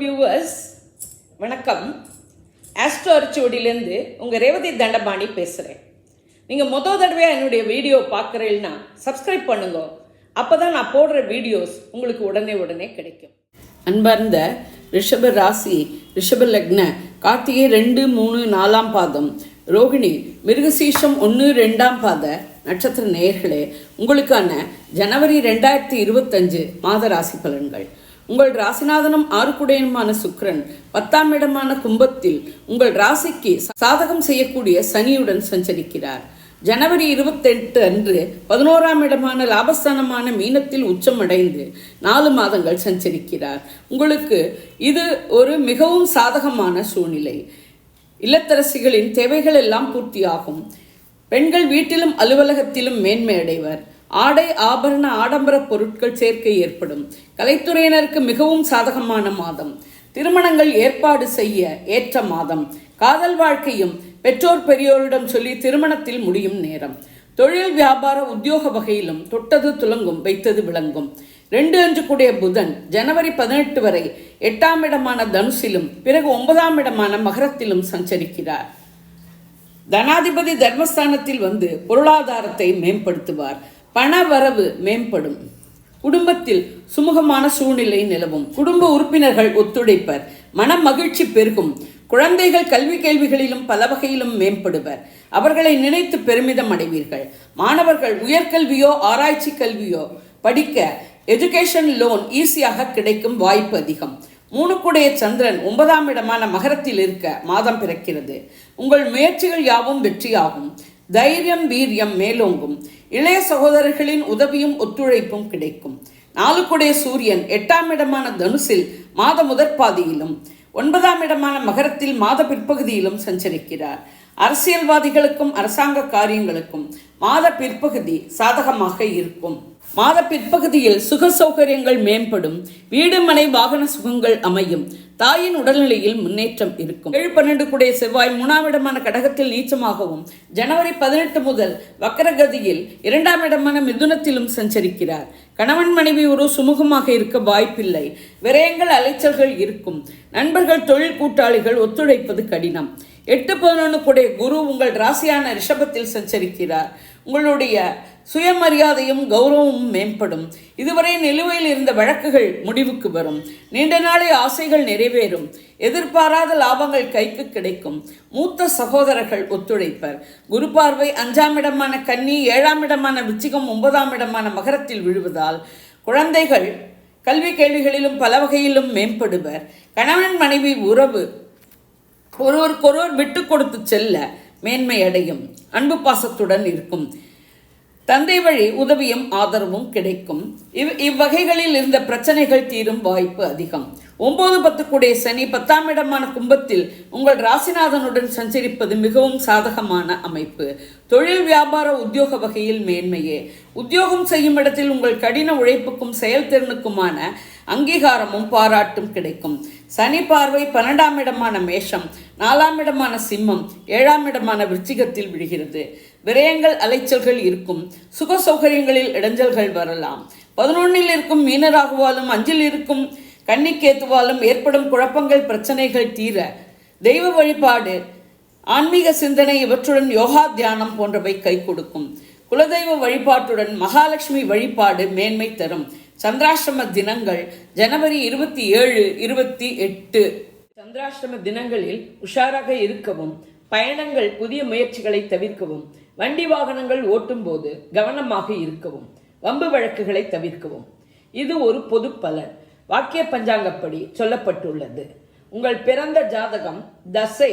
Viewers வணக்கம். Astro அரிச்சோடியிலேருந்து உங்கள் ரேவதி தண்டபாணி பேசுகிறேன் நீங்கள் மொதல் தடவையாக என்னுடைய வீடியோ பார்க்குறீங்கன்னா சப்ஸ்கிரைப் பண்ணுங்க. அப்போ தான் நான் போடுற வீடியோஸ் உங்களுக்கு உடனே உடனே கிடைக்கும். அன்பார்ந்த ரிஷப ராசி ரிஷப லக்ன கார்த்திகை ரெண்டு மூணு நாலாம் பாதம் ரோகிணி மிருகசீஷம் ஒன்று ரெண்டாம் பாத நட்சத்திர நேயர்களே உங்களுக்கான ஜனவரி ரெண்டாயிரத்தி இருபத்தஞ்சு மாத ராசி பலன்கள். உங்கள் ராசிநாதனும் ஆறுக்குடையனுமான சுக்ரன் பத்தாம் இடமான கும்பத்தில் உங்கள் ராசிக்கு சாதகம் செய்யக்கூடிய சனியுடன் சஞ்சரிக்கிறார். ஜனவரி இருபத்தெட்டு அன்று பதினோராம் இடமான லாபஸ்தானமான மீனத்தில் உச்சமடைந்து நாலு மாதங்கள் சஞ்சரிக்கிறார். உங்களுக்கு இது ஒரு மிகவும் சாதகமான சூழ்நிலை. இல்லத்தரசிகளின் தேவைகள் எல்லாம் பூர்த்தியாகும். பெண்கள் வீட்டிலும் அலுவலகத்திலும் மேன்மை அடைவர். ஆடை ஆபரண ஆடம்பர பொருட்கள் சேர்க்கை ஏற்படும். கலைத்துறையினருக்கு மிகவும் சாதகமான மாதம். திருமணங்கள் ஏற்பாடு செய்ய ஏற்ற மாதம். காதல் வாழ்க்கையும் பெற்றோர் பெரியோரிடம் சொல்லி திருமணத்தில் முடியும் நேரம். தொழில் வியாபார உத்தியோக வகையிலும் தொட்டது துலங்கும் வைத்தது விளங்கும். ரெண்டு அஞ்சு கூடிய புதன் ஜனவரி பதினெட்டு வரை எட்டாம் இடமான தனுசிலும் பிறகு ஒன்பதாம் இடமான மகரத்திலும் சஞ்சரிக்கிறார். தனாதிபதி தர்மஸ்தானத்தில் வந்து பொருளாதாரத்தை மேம்படுத்துவார். பண வரவு மேம்படும். குடும்பத்தில் சுமூகமான சூழ்நிலை நிலவும். குடும்ப உறுப்பினர்கள் ஒத்துழைப்பர். மன மகிழ்ச்சி பெருகும். குழந்தைகள் கல்வி கேள்விகளிலும் பல வகையிலும் மேம்படுவர். அவர்களை நினைத்து பெருமிதம் அடைவீர்கள். மாணவர்கள் உயர்கல்வியோ ஆராய்ச்சி கல்வியோ படிக்க எஜுகேஷன் லோன் ஈஸியாக கிடைக்கும் வாய்ப்பு அதிகம். மூணுக்குடைய சந்திரன் ஒன்பதாம் இடமான மகரத்தில் இருக்க மாதம் பிறக்கிறது. உங்கள் முயற்சிகள் யாவும் வெற்றியாகும். தைரியம் வீரியம் மேலோங்கும். இளைய சகோதரர்களின் உதவியும் ஒத்துழைப்பும் கிடைக்கும். நாலுக்குடைய சூரியன் எட்டாம் இடமான தனுசில் மாத முதற்பாதியிலும் ஒன்பதாம் இடமான மகரத்தில் மாத பிற்பகுதியிலும் சஞ்சரிக்கிறார். அரசியல்வாதிகளுக்கும் அரசாங்க காரியங்களுக்கும் மாத பிற்பகுதி சாதகமாக இருக்கும். மாத பிற்பகுதியில் சுக சௌகரியங்கள் மேம்படும். வீடு மனை வாகன சுகங்கள் அமையும். தாயின் உடல்நிலையில் முன்னேற்றம் இருக்கும். ஏழு பன்னெண்டு கூடிய செவ்வாய் மூணாவிடமான கடகத்தில் நீச்சமாகவும் ஜனவரி பதினெட்டு முதல் வக்கரகதியில் இரண்டாம் இடமான மிதுனத்திலும் சஞ்சரிக்கிறார். கணவன் மனைவி ஒரு சுமூகமாக இருக்க வாய்ப்பில்லை. விரயங்கள் அலைச்சல்கள் இருக்கும். நண்பர்கள் தொழில் கூட்டாளிகள் ஒத்துழைப்பது கடினம். எட்டு பதினொன்று கூடிய குரு உங்கள் ராசியான ரிஷபத்தில் சஞ்சரிக்கிறார். உங்களுடைய சுயமரியாதையும் கௌரவமும் மேம்படும். இதுவரை நிலுவையில் இருந்த வழக்குகள் முடிவுக்கு வரும். நீண்ட நாளை ஆசைகள் நிறைவேறும். எதிர்பாராத லாபங்கள் கைக்கு கிடைக்கும். மூத்த சகோதரர்கள் ஒத்துழைப்பர். குரு பார்வை அஞ்சாம் இடமான கன்னி ஏழாம் இடமான விச்சிகம் ஒன்பதாம் இடமான மகரத்தில் விழுவதால் குழந்தைகள் கல்வி கேள்விகளிலும் பல வகையிலும் மேம்படுவர். கணவன் மனைவி உறவு ஒருவருக்கொருவர் விட்டு கொடுத்து செல்ல மேன்மை அடையும் அன்பு பாசத்துடன் இருக்கும். தந்தை வழி உதவியும் ஆதரவும் கிடைக்கும். இவ் இவ்வகைகளில் இருந்த பிரச்சனைகள் தீரும் வாய்ப்பு அதிகம். ஒன்பது பத்துக்குடைய சனி பத்தாம் இடமான கும்பத்தில் உங்கள் ராசிநாதனுடன் சஞ்சரிப்பது மிகவும் சாதகமான அமைப்பு. தொழில் வியாபார உத்தியோக வகையில் மேன்மையே. உத்தியோகம் செய்யும் இடத்தில் உங்கள் கடின உழைப்புக்கும் செயல்திறனுக்குமான அங்கீகாரமும் பாராட்டும் கிடைக்கும். சனி பார்வை பன்னெண்டாம் இடமான மேஷம் நாலாம் இடமான சிம்மம் ஏழாம் இடமான விருச்சிகத்தில் விழுகிறது. விரயங்கள் அலைச்சல்கள் இருக்கும். சுக சௌகரியங்களில் இடைஞ்சல்கள் வரலாம். பதினொன்னில் இருக்கும் மீனராகுவாலும் அஞ்சில் இருக்கும் கன்னிக்கேத்துவாலும் ஏற்படும் குழப்பங்கள் பிரச்சனைகள் தீர தெய்வ வழிபாடு ஆன்மீக சிந்தனை இவற்றுடன் யோகா தியானம் போன்றவை கை கொடுக்கும். குலதெய்வ வழிபாட்டுடன் மகாலட்சுமி வழிபாடு மேன்மை தரும். சந்திராஷ்டிரம தினங்கள் ஜனவரி இருபத்தி ஏழு இருபத்தி எட்டு. சந்திராஷ்டிரம தினங்களில் உஷாராக இருக்கவும் பயணங்கள் புதிய முயற்சிகளை தவிர்க்கவும் வண்டி வாகனங்கள் ஓட்டும் போது கவனமாக இருக்கவும் வம்பு வழக்குகளை தவிர்க்கவும். இது ஒரு பொது பலன். வாக்கிய பஞ்சாங்கப்படி சொல்லப்பட்டுள்ளது. உங்கள் பிறந்த ஜாதகம் தசை